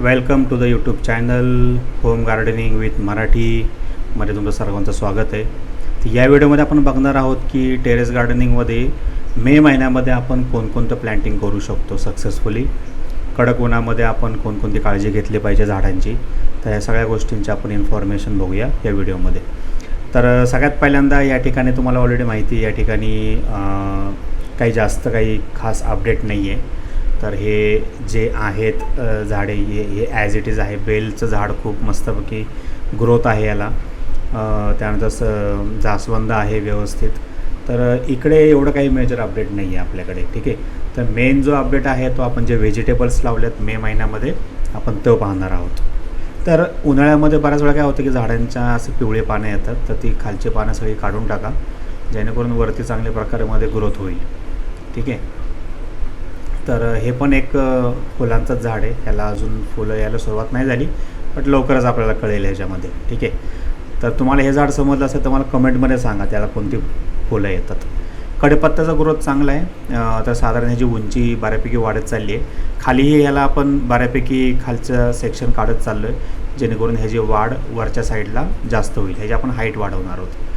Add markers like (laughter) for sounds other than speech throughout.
Welcome to the YouTube channel home gardening with मराठीमध्ये तुमचं सर्वांचं स्वागत आहे. तर या व्हिडिओमध्ये आपण बघणार आहोत की टेरेस गार्डनिंगमध्ये मे महिन्यामध्ये आपण कोणकोणतं प्लॅन्टिंग करू शकतो सक्सेसफुली कडक उन्हामध्ये आपण कोणकोणती काळजी घेतली पाहिजे झाडांची. तर या सगळ्या गोष्टींची आपण इन्फॉर्मेशन बघूया या व्हिडिओमध्ये. तर सगळ्यात पहिल्यांदा या ठिकाणी तुम्हाला ऑलरेडी माहिती या ठिकाणी काही जास्त काही खास अपडेट नाही आहे तर हे जे आहेत झाडे हे हे ॲज इट इज आहे. बेलचं झाड खूप मस्तपैकी ग्रोथ आहे याला. त्यानंतर स जास्वंद आहे व्यवस्थित. तर इकडे एवढं काही मेजर अपडेट नाही आहे आपल्याकडे ठीक आहे? तर मेन जो अपडेट आहे तो आपण जे व्हेजिटेबल्स लावलेत मे महिन्यामध्ये आपण तो पाहणार आहोत. तर उन्हाळ्यामध्ये बऱ्याच वेळा काय होतं की झाडांच्या असे पिवळे पानं येतात तर ती खालची पानं सगळी काढून टाका जेणेकरून वरती चांगल्या प्रकारेमध्ये ग्रोथ होईल. ठीक आहे? तर हे पण एक फुलांचंच झाड आहे. ह्याला अजून फुलं यायला सुरुवात नाही झाली बट लवकरच आपल्याला कळेल ह्याच्यामध्ये. ठीक आहे? तर तुम्हाला हे झाड समजलं असेल तर मला कमेंटमध्ये सांगा त्याला कोणती फुलं येतात. कडपत्त्याचा ग्रोथ चांगला आहे. तर साधारण ह्याची उंची बऱ्यापैकी वाढत चालली आहे. खालीही ह्याला आपण बऱ्यापैकी खालचं सेक्शन काढत चाललो आहे जेणेकरून ह्याची वाढ वरच्या साईडला जास्त होईल. ह्याची आपण हाईट वाढवणार आहोत.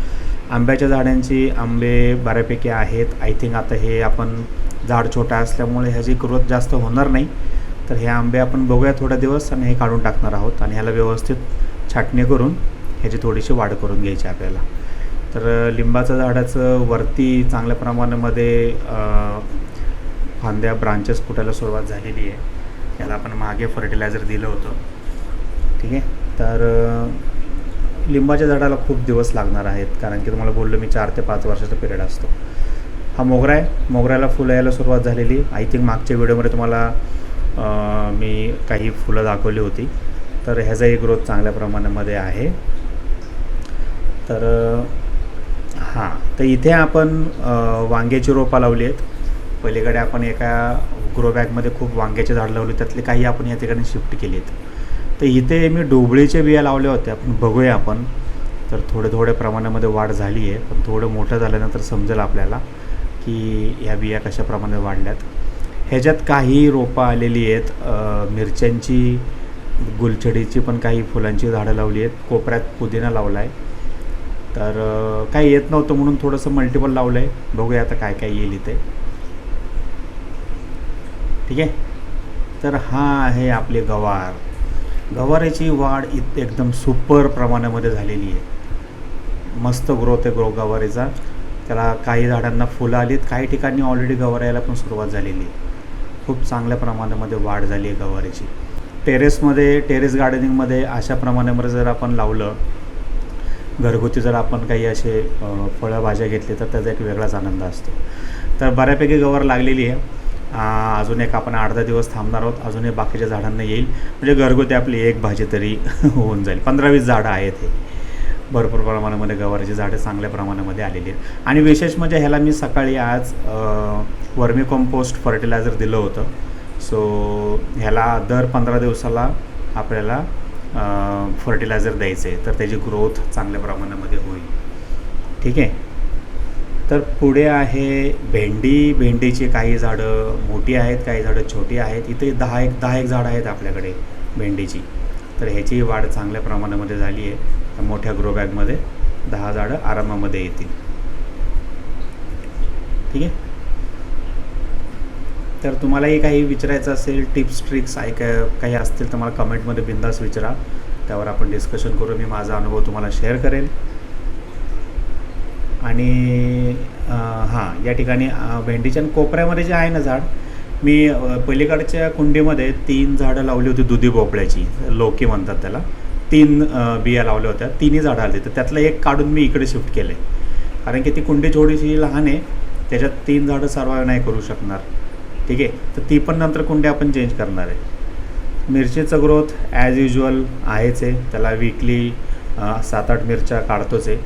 आंब्याच्या झाडांची आंबे बऱ्यापैकी आहेत. आय थिंक आता हे आपण झाड छोटं असल्यामुळे ह्याची ग्रोथ जास्त होणार नाही. तर हे आंबे आपण बघूया थोडा दिवस आणि हे काढून टाकणार आहोत आणि ह्याला व्यवस्थित छाटणी करून ह्याची थोडीशी वाढ करून घ्यायची आपल्याला. तर लिंबाचं झाडाचं वरती चांगल्या प्रमाणामध्ये फांद्या ब्रांचेस फुटायला सुरुवात झालेली आहे. याला आपण मागे फर्टिलायझर दिलं होतं. ठीक आहे? तर लिंबाच्या झाडाला खूप दिवस लागणार आहेत कारण की तुम्हाला बोललो मी चार ते पाच वर्षाचा पिरियड असतो. हा मोगरा आहे. मोगऱ्याला फुलं यायला सुरुवात झालेली. आय थिंक मागच्या व्हिडिओमध्ये तुम्हाला मी काही फुलं दाखवली होती. तर ह्याचाही ग्रोथ चांगल्या प्रमाणामध्ये आहे. तर हां तर इथे आपण वांग्याची रोपं लावली आहेत. पलीकडे आपण एका ग्रो बॅगमध्ये खूप वांग्याचे झाड लावले. त्यातले काही आपण या ठिकाणी शिफ्ट केले आहेत. तर इथे मी डोबळीच्या बिया लावल्या होत्या. आपण बघूया आपण. तर थोडे थोड्या प्रमाणामध्ये वाढ झाली आहे पण थोडं मोठं झाल्यानंतर समजेल आपल्याला की ह्या बिया कशा प्रमाणे वाढल्यात. ह्याच्यात काही रोपं आलेली आहेत. मिरच्यांची गुलछडीची पण काही फुलांची झाडं लावली आहेत. कोपऱ्यात पुदिना लावला आहे तर काही येत नव्हतं म्हणून थोडंसं मल्टिपल लावलं आहे बघूया आता काय काय येईल इथे. ठीक आहे? तर हा आहे आपले गवार. गवारीची वाढ इत एकदम सुपर प्रमाणामध्ये झालेली आहे. मस्त ग्रोथ आहे ग्रो गवारीचा. त्याला काही झाडांना फुलं आलीत. काही ठिकाणी ऑलरेडी गवार यायला पण सुरुवात झालेली आहे. खूप चांगल्या प्रमाणामध्ये वाढ झाली आहे गवारीची. टेरेसमध्ये टेरेस गार्डनिंगमध्ये अशा प्रमाणामध्ये जर आपण लावलं घरगुती जर आपण काही असे फळं भाज्या घेतली तर त्याचा एक वेगळाच आनंद असतो. तर बऱ्यापैकी गवार लागलेली आहे. अजून एक आपण आठ दहा दिवस थांबणार आहोत. अजूनही बाकीच्या झाडांना येईल. म्हणजे घरगुती आपली एक भाजी तरी (laughs) होऊन जाईल. पंधरा वीस झाडं आहेत हे. भरपूर प्रमाणामध्ये गवारीची झाडं चांगल्या प्रमाणामध्ये आलेली आहेत. आणि विशेष म्हणजे ह्याला मी सकाळी आज वर्मी कंपोस्ट फर्टिलायझर दिलं होतं. सो ह्याला दर पंधरा दिवसाला आपल्याला फर्टिलायझर द्यायचं आहे तर त्याची ग्रोथ चांगल्या प्रमाणामध्ये होईल. ठीक आहे? तर पुढे आहे भेंडी भेंडीची काही झाडं मोठी आहेत काही झाडं छोटी आहेत. इथे दहा एक दहा एक झाडं आहेत आपल्याकडे भेंडीची. तर ह्याची वाढ चांगल्या प्रमाणामध्ये झाली आहे. मोठ्या ग्रो बॅगमध्ये दहा झाडं आरामामध्ये येतील. ठीक आहे? तर तुम्हालाही काही विचारायचं असेल टिप्स ट्रिक्स ऐका काही असतील तर मला कमेंटमध्ये बिंदास विचारा. त्यावर आपण डिस्कशन करू. मी माझा अनुभव तुम्हाला शेअर करेल आणि हां या ठिकाणी भेंडीच्या कोपऱ्यामध्ये जे आहे ना झाड मी पलीकडच्या कुंडीमध्ये तीन झाडं लावली होती दुधी भोपळ्याची लोकी म्हणतात त्याला. तीन बिया लावल्या होत्या. तिन्ही झाडं आली तर त्यातलं एक काढून मी इकडे शिफ्ट केलं आहे कारण की ती कुंडी थोडीशी लहान आहे. त्याच्यात तीन झाडं सर्वाय नाही करू शकणार. ठीक आहे? तर ती पण नंतर कुंडी आपण चेंज करणार आहे. मिरचीचं ग्रोथ ॲज युजल आहेच आहे. त्याला विकली सात आठ मिरच्या काढतोच आहे.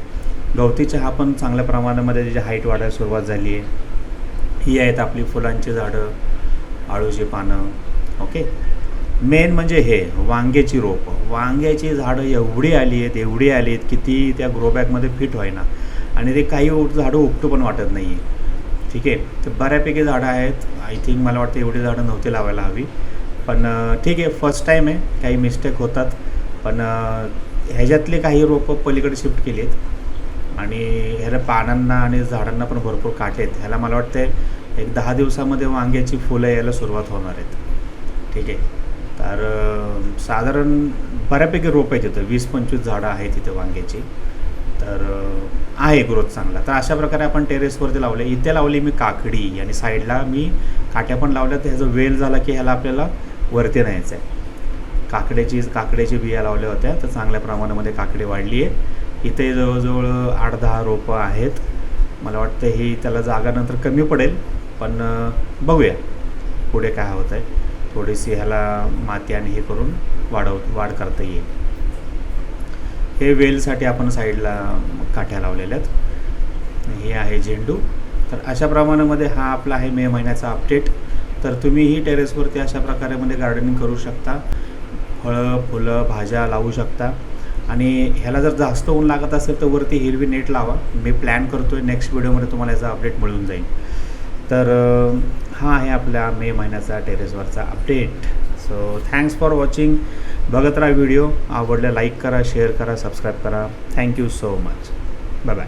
गवती चहा पण चांगल्या प्रमाणामध्ये त्याची हाईट वाढायला सुरुवात झाली आहे. ही आहेत आपली फुलांची झाडं आळूची पानं ओके मेन म्हणजे हे वांग्याची रोपं. वांग्याची झाडं एवढी आली आहेत एवढी आली आहेत की ती त्या ग्रोबॅगमध्ये फिट व्हायना आणि ते काही झाडं उपटू पण वाटत नाही आहे ठीक आहे? तर बऱ्यापैकी झाडं आहेत. आय थिंक मला वाटतं एवढी झाडं नव्हती लावायला हवी. पण ठीक आहे फर्स्ट टाईम आहे. काही मिस्टेक होतात. पण ह्याच्यातले काही रोपं पलीकडे शिफ्ट केली आहेत आणि ह्याला पानांना आणि झाडांना पण भरपूर काटे आहेत. ह्याला मला वाटते एक दहा दिवसामध्ये वांग्याची फुलं यायला सुरुवात होणार आहेत. ठीक आहे? तर साधारण बऱ्यापैकी रोप आहेत तिथं वीस पंचवीस झाडं आहेत तिथे वांग्याची. तर आहे ग्रोथ चांगला. तर अशा प्रकारे आपण टेरेसवरती लावले. इथे लावली मी काकडी आणि साईडला मी काट्या पण लावल्या. तर ह्याचा वेल झाला की ह्याला आपल्याला वरती न्यायचं आहे काकड्याची काकड्याची बिया लावल्या होत्या. तर चांगल्या प्रमाणामध्ये काकडी वाढली आहे. इथे जवळजवळ आठ दहा रोपं आहेत. मला वाटतं ही त्याला जागा नंतर कमी पडेल पण बघूया पुढे काय होतं आहे थोडीशी ह्याला माती आणि हे करून वाढव वाढ करता येईल. हे वेलसाठी आपण साईडला काठ्या लावलेल्या आहेत. हे आहे झेंडू. तर अशा प्रमाणामध्ये हा आपला आहे मे महिन्याचा अपडेट. तर तुम्हीही टेरेसवरती अशा प्रकारेमध्ये म्हणजे गार्डनिंग करू शकता. फळं फुलं भाज्या लावू शकता. आणि ह्याला जर जास्त ऊन लागत असेल तर वरती हिरवी नेट लावा. मी प्लॅन करतो आहे नेक्स्ट व्हिडिओमध्ये तुम्हाला याचा अपडेट मिळून जाईल. तर हा आहे आपल्या मे महिन्याचा टेरेसवरचा update so thanks for watching बघत राहा व्हिडिओ आवडल्या लाईक करा शेअर करा सबस्क्राईब करा. Thank you so much bye bye